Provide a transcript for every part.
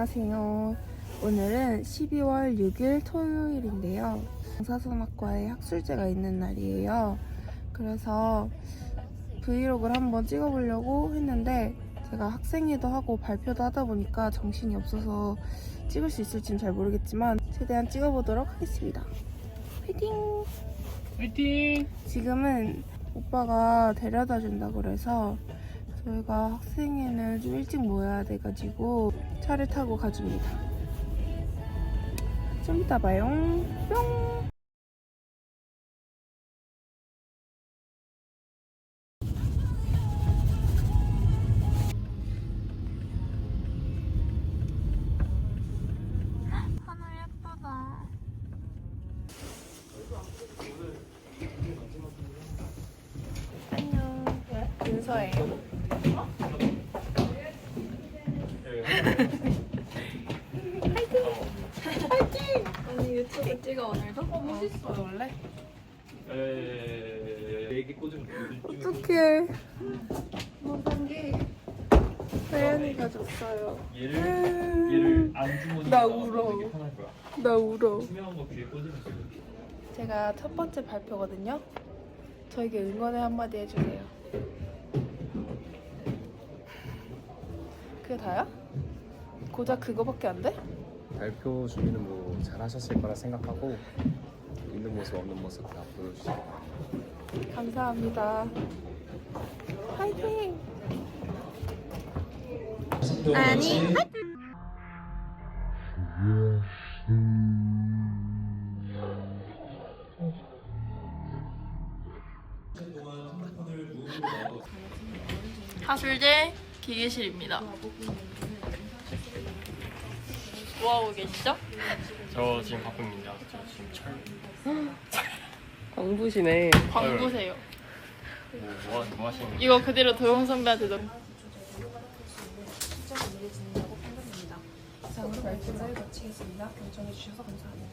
안녕하세요. 오늘은 12월 6일 토요일인데요. 방사선학과에 학술제가 있는 날이에요. 그래서 브이로그를 한번 찍어보려고 했는데 제가 학생회도 하고 발표도 하다 보니까 정신이 없어서 찍을 수 있을지는 잘 모르겠지만 최대한 찍어보도록 하겠습니다. 화이팅! 화이팅! 지금은 오빠가 데려다 준다고 그래서 저희가 학생회는 좀 일찍 모여야 돼가지고 차를 타고 가줍니다. 좀 이따 봐요. 뿅! 안녕. 윤서예요. 언니 유튜브 찍어 오늘도? 어, 멋있어. 원래? 에이 꽂으면 어떡해. 서연이가 줬어요. 얘를 얘를 안 주머니 나 울어. 거야. 나 울어. 제가 첫 번째 발표거든요. 저에게 응원의 한마디 해주세요. 그게 다야? 고작 그거밖에 안 돼? 발표 준비는 뭐 잘하셨을 거라 생각하고 있는 모습 없는 모습 다 보여주시고 감사합니다. 화이팅! 아니, 하술제 기계실입니다. 뭐 하고 계시죠? 저 지금 바쁩니다. 저 지금 철. 광부시네. 광부세요. 뭐, 뭐, 하- 뭐 하시는 거예요? 이거 그대로 도영 선배한테 넣 이상으로 발표를 마치겠습니다. 경청해 주셔서 감사합니다.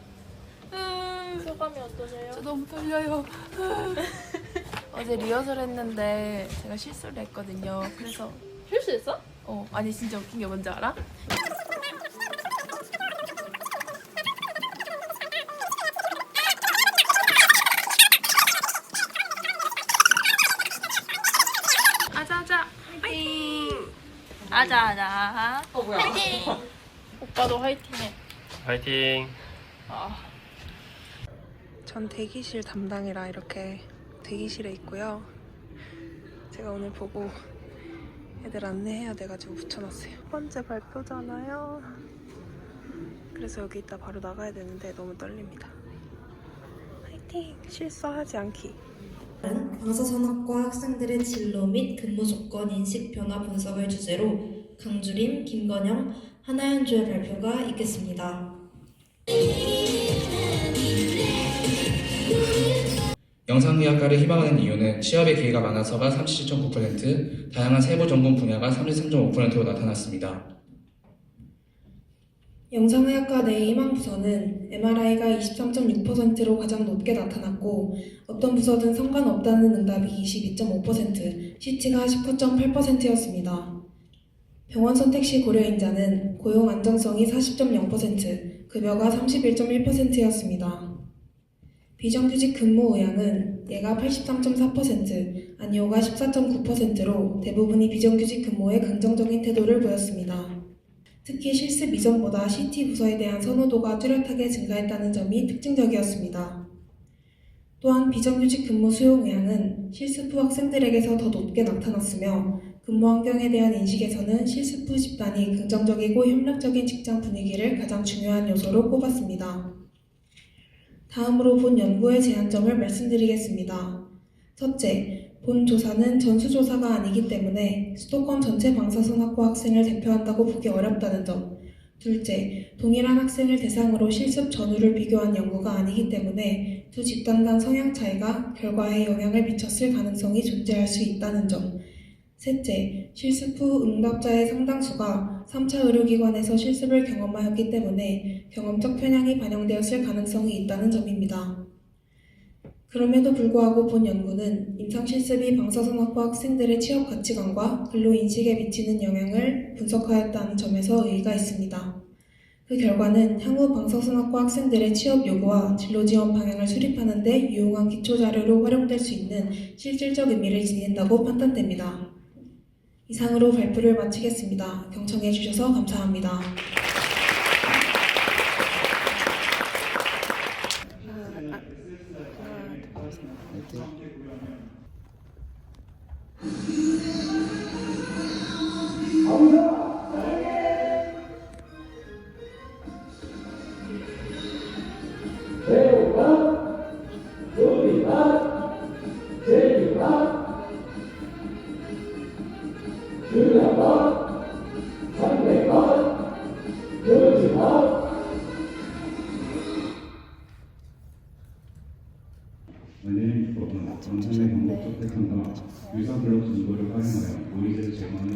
음, 소감이 어떠세요? 저 너무 떨려요. 어제 리허설 했는데 제가 실수를 했거든요. 그래서 실수했어? 어 아니 진짜 웃긴 게 뭔지 알아? 아자아자 화이팅! 아자 아자. 어 뭐야? 화이팅. 오빠도 화이팅해. 파이팅! 아, 전 대기실 담당이라 이렇게 대기실에 있고요. 제가 오늘 보고 애들 안내해야 돼가지고 붙여놨어요. 첫 번째 발표잖아요. 그래서 여기 있다 바로 나가야 되는데 너무 떨립니다. 화이팅! 실수하지 않기. 방사선학과 학생들의 진로 및 근무 조건 인식 변화 분석을 주제로 강주림, 김건영, 하나연주의 발표가 있겠습니다. 영상의학과를 희망하는 이유는 취업의 기회가 많아서가 37.9%, 다양한 세부 전공 분야가 33.5%로 나타났습니다. 영상의학과 내 희망 부서는 MRI가 23.6%로 가장 높게 나타났고 어떤 부서든 상관없다는 응답이 22.5%, CT가 19.8%였습니다. 병원 선택 시 고려인자는 고용 안정성이 40.0%, 급여가 31.1%였습니다. 비정규직 근무 의향은 예가 83.4%, 아니오가 14.9%로 대부분이 비정규직 근무에 긍정적인 태도를 보였습니다. 특히 실습 이전보다 CT 부서에 대한 선호도가 뚜렷하게 증가했다는 점이 특징적이었습니다. 또한 비정규직 근무 수용 의향은 실습 후 학생들에게서 더 높게 나타났으며 근무 환경에 대한 인식에서는 실습 후 집단이 긍정적이고 협력적인 직장 분위기를 가장 중요한 요소로 꼽았습니다. 다음으로 본 연구의 제한점을 말씀드리겠습니다. 첫째, 본 조사는 전수조사가 아니기 때문에 수도권 전체 방사선학과 학생을 대표한다고 보기 어렵다는 점. 둘째, 동일한 학생을 대상으로 실습 전후를 비교한 연구가 아니기 때문에 두 집단 간 성향 차이가 결과에 영향을 미쳤을 가능성이 존재할 수 있다는 점. 셋째, 실습 후 응답자의 상당수가 3차 의료기관에서 실습을 경험하였기 때문에 경험적 편향이 반영되었을 가능성이 있다는 점입니다. 그럼에도 불구하고 본 연구는 임상실습이 방사선학과 학생들의 취업 가치관과 근로인식에 미치는 영향을 분석하였다는 점에서 의의가 있습니다. 그 결과는 향후 방사선학과 학생들의 취업 요구와 진로 지원 방향을 수립하는 데 유용한 기초 자료로 활용될 수 있는 실질적 의미를 지닌다고 판단됩니다. 이상으로 발표를 마치겠습니다. 경청해 주셔서 감사합니다.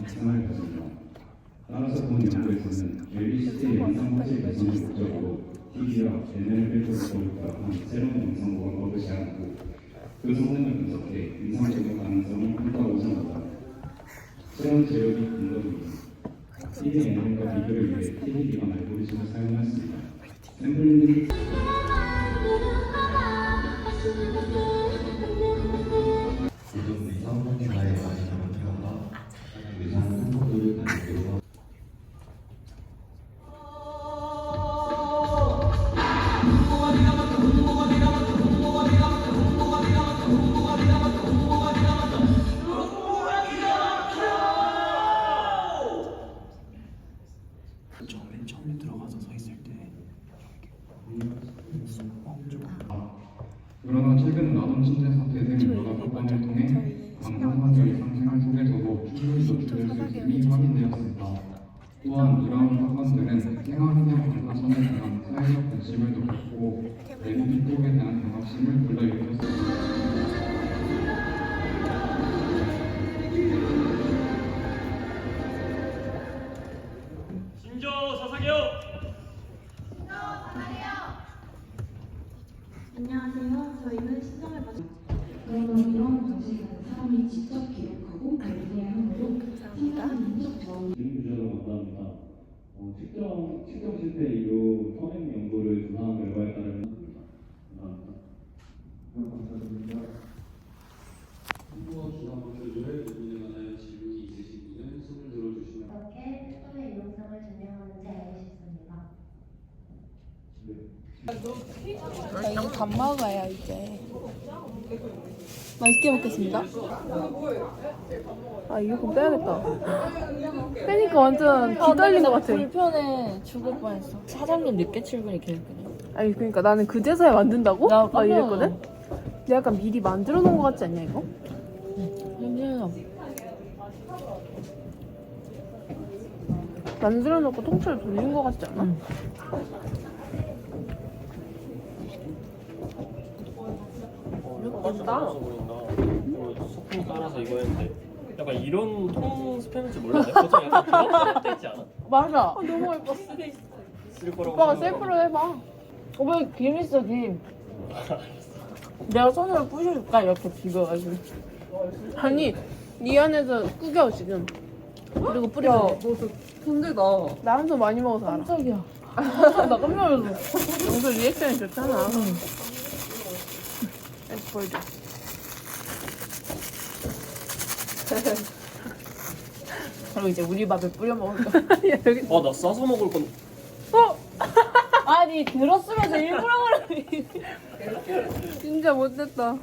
생활을 가집니다. 따라서 본 연구에서는 LBCT 영상 화질 개선을 목적으로 TV와 NLP 프로토콜을 결합한 새로운 영상 보관법을 제안하고 그 성능을 분석해 영상 제거 가능성을 평가 우선한다. 새로운 제어기 근거입니다. TV NL과 비교를 위해 TV 기반 알고리즘을 사용하였습니다. 샘플링 지금 확인하에 많이 잘못해간다. 사사교 그러면 이런 방식은 사람이 직접 기록하고 관리해야 하므로 생각하는 적 지금 주제로 원답니다. 어, 측정 측정 실패 이후 선행 연구를 조사한 결과에 따르면 감사합니다. 감사드립니다. 후보 주간 보조를 의문에 관하여 질문이 있으신 분은 손을 들어주시면 어떻게 특검의 유용성을 증명하는지 알고 싶습니다. 나 이거 밥 먹어요 이제. 맛있게 먹겠습니다. 아 이거 빼야겠다. 빼니까 완전 기다린 것 같아. 불편해 죽을 뻔했어. 사장님 늦게 출근이 계획이네. 아니 그러니까 나는 그제서야 만든다고? 나막 이랬거든. 내가 약간 미리 만들어 놓은 것 같지 않냐 이거? 힘들어. 만들어 놓고 통째로 돌린 것 같지 않아? 예 보인다 소품 깔아서 이거 했는데 약간 이런 통 스팸인지 몰랐네 보통 약간 그런 데 있지 않아? 맞아. 너무 예뻤어. 쓸 거라고 오빠가 생각하고. 셀프로 해봐. 오빠 김 있어 김. 내가 손으로 부셔줄까 이렇게 비벼가지고. 아니 네 안에서 구겨 지금. 그리고 뿌려. 근데 나 나한테 많이 먹어서 알아. 깜짝이야. 나 깜짝 놀랐어. 영수 리액션이 좋잖아. 보여줘. 그리고 이제 우리 밥에 뿌려 먹을 거 야. 여기 아나 싸서 먹을 건 아니 들었으면서 일부러 그러니. 진짜 못됐다.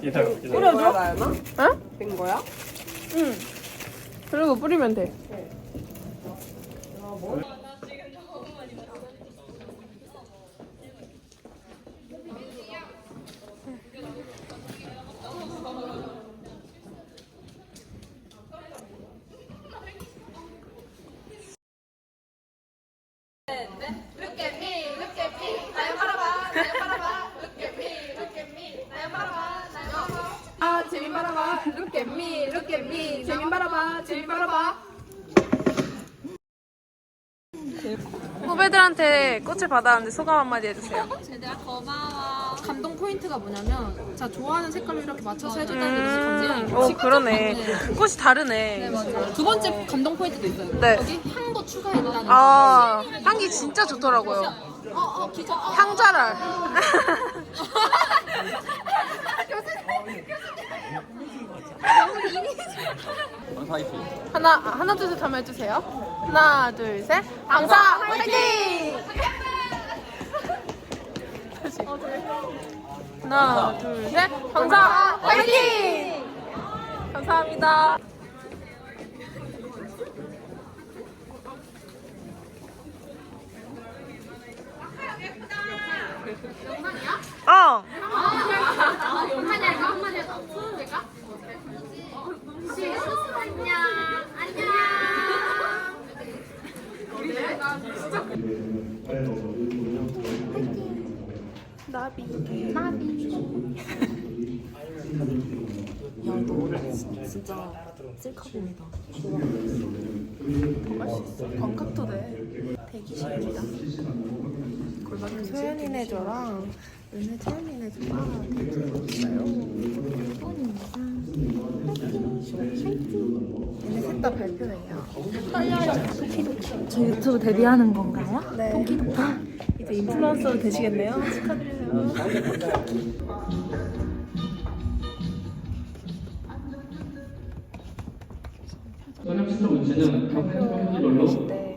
기다려 기다려 뿌려줘? 어? 된 거야? 응. 그리고 뿌리면 돼. 아, 재민 바라봐. Look at me, look at me. 재민 바라봐, 재민 바라봐. 후배 후배들한테 꽃을 받았는데 소감 한마디 해주세요. 제대로 고마워. 감동 포인트가 뭐냐면 제가 좋아하는 색깔로 이렇게 맞춰서 해줬다는 게 너무 감사해요. 어 그러네. 꽃이 다르네. 네, 맞아요. 두 번째 감동 포인트도 있어요. 네. 여기 향도 추가했다는 거. 아 향기 진짜 좋더라고요. 어, 어, 기자. 어, 향자랄. 하나 하나 둘셋 하면 해주세요. 하나 둘 셋. 강사 화이팅! 다시. 하나 둘 셋. 강사 화이팅! 감사합니다. 광각도 돼. 대기실입니다. 골반은 소연이네 저랑 은혜 채연이네 저랑 대기하고 있어요. 얘네 셋다 발표해요. 저 유튜브 데뷔하는 건가요? 네. 이제 인플루언서로 되시겠네요. 축하드려요. 문제는 각 편집별로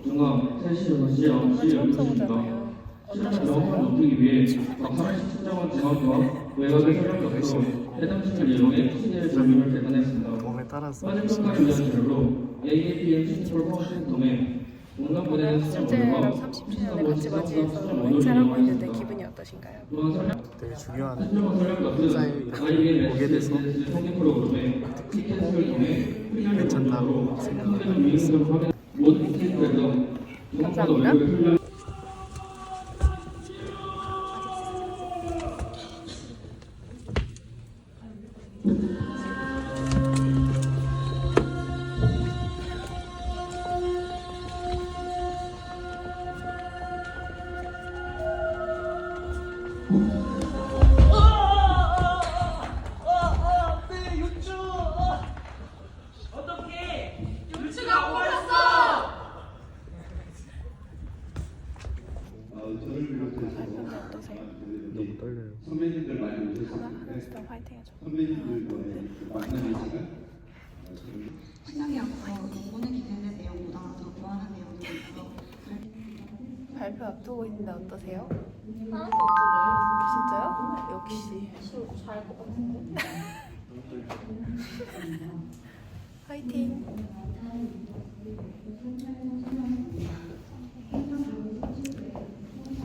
중앙 3시, 6시, 9시, 처음 12시입니다. 써보잖아요. 시간을 명확하게 높이기 위해 각 3시 친정원 중앙과 외곽의 설명서로 해당 시를 이용해 시대의 전류를 계산했습니다. 몸에 따라서 위한 별로 AAPM 시스템을 포함한 도메 동남부대는 학술제랑 30주년을 같이 맞이해서 행사를 하고 있는데 기분이 어떠신가요? 되게 중요한 행사에 오게 돼서 괜찮다고 생각하고 있습니다. 감사합니다. 어떠세요? 진짜요? 역시. 화이팅.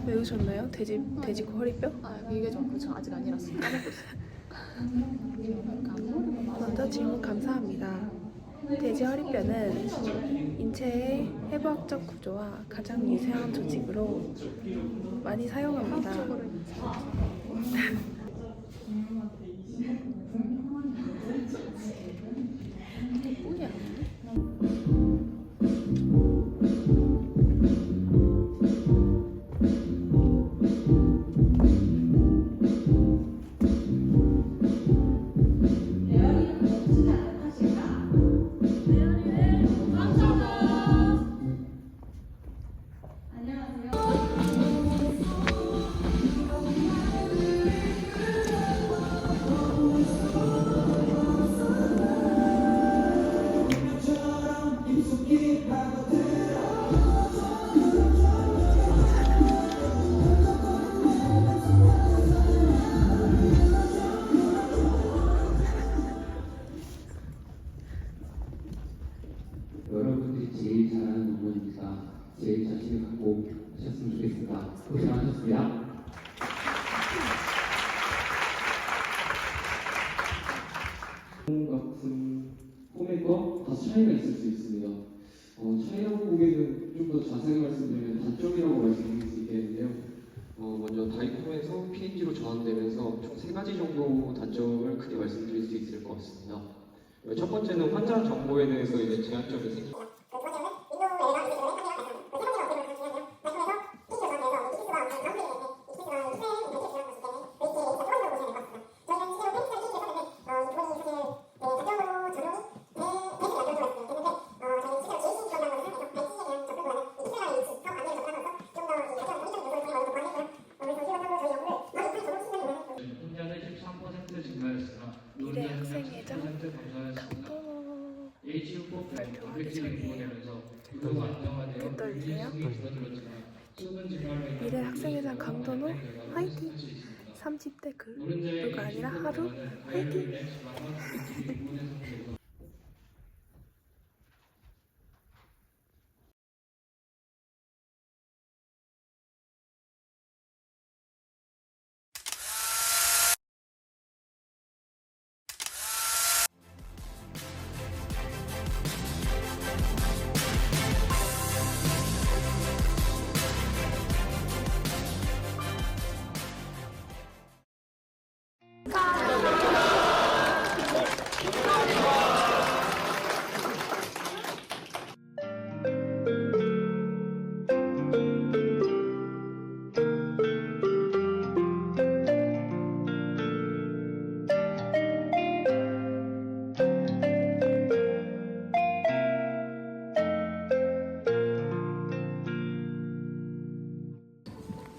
외우셨나요? 돼지 돼지코 허리뼈? 아, 이게 좀 그쵸. 아직 아니라서 까먹고 있어요. 먼저 질문 감사합니다. 돼지 허리뼈는 인체의 해부학적 구조와 가장 미세한 조직으로 많이 사용합니다. 같은 포맷과 다 차이가 있을 수 있습니다. 어, 차이라고 보기에는 좀 더 자세히 말씀드리면 단점이라고 말씀드릴 수 있겠는데요. 어, 먼저 다이콤에서 PNG로 전환되면서 총 세 가지 정도 단점을 크게 말씀드릴 수 있을 것 같습니다. 첫 번째는 환자 정보에 대해서 이제 제한점이 생깁니다. 미래 학생회장 강전호 화이팅! 30대 그가 아니라 하루 화이팅!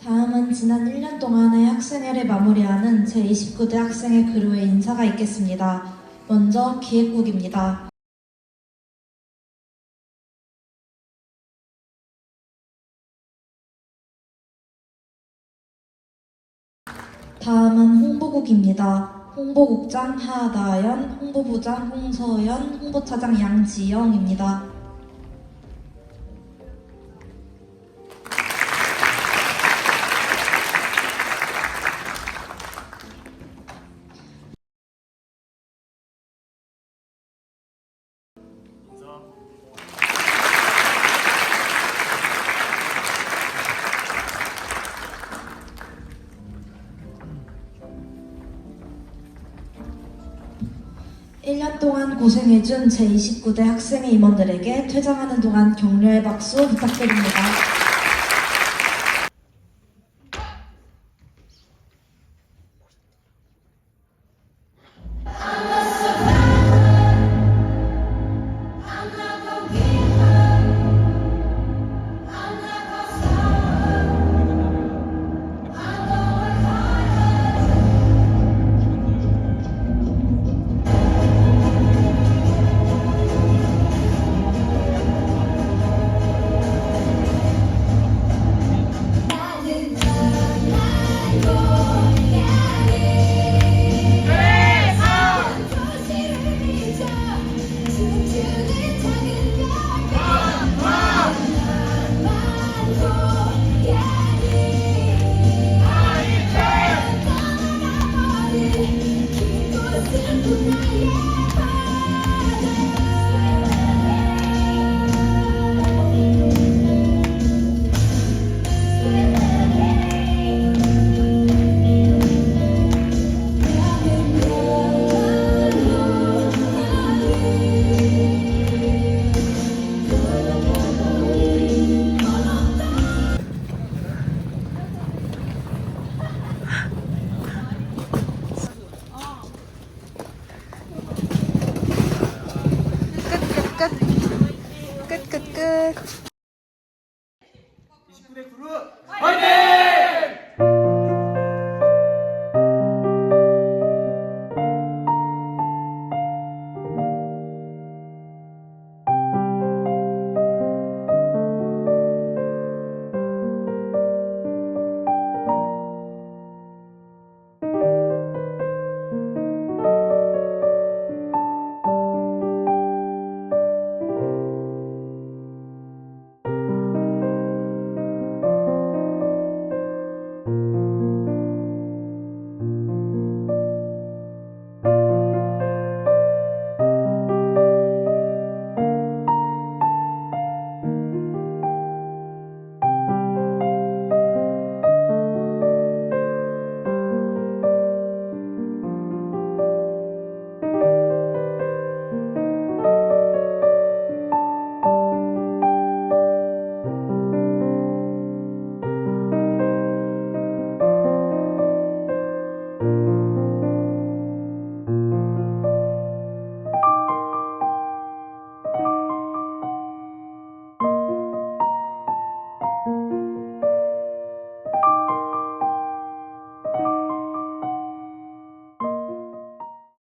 다음은 지난 1년 동안의 학생회를 마무리하는 제29대 학생회 그루의 인사가 있겠습니다. 먼저 기획국입니다. 다음은 홍보국입니다. 홍보국장 하다연, 홍보부장 홍서연, 홍보차장 양지영입니다. 일년 동안 고생해준 제29대 학생회 임원들에게 퇴장하는 동안 격려의 박수 부탁드립니다.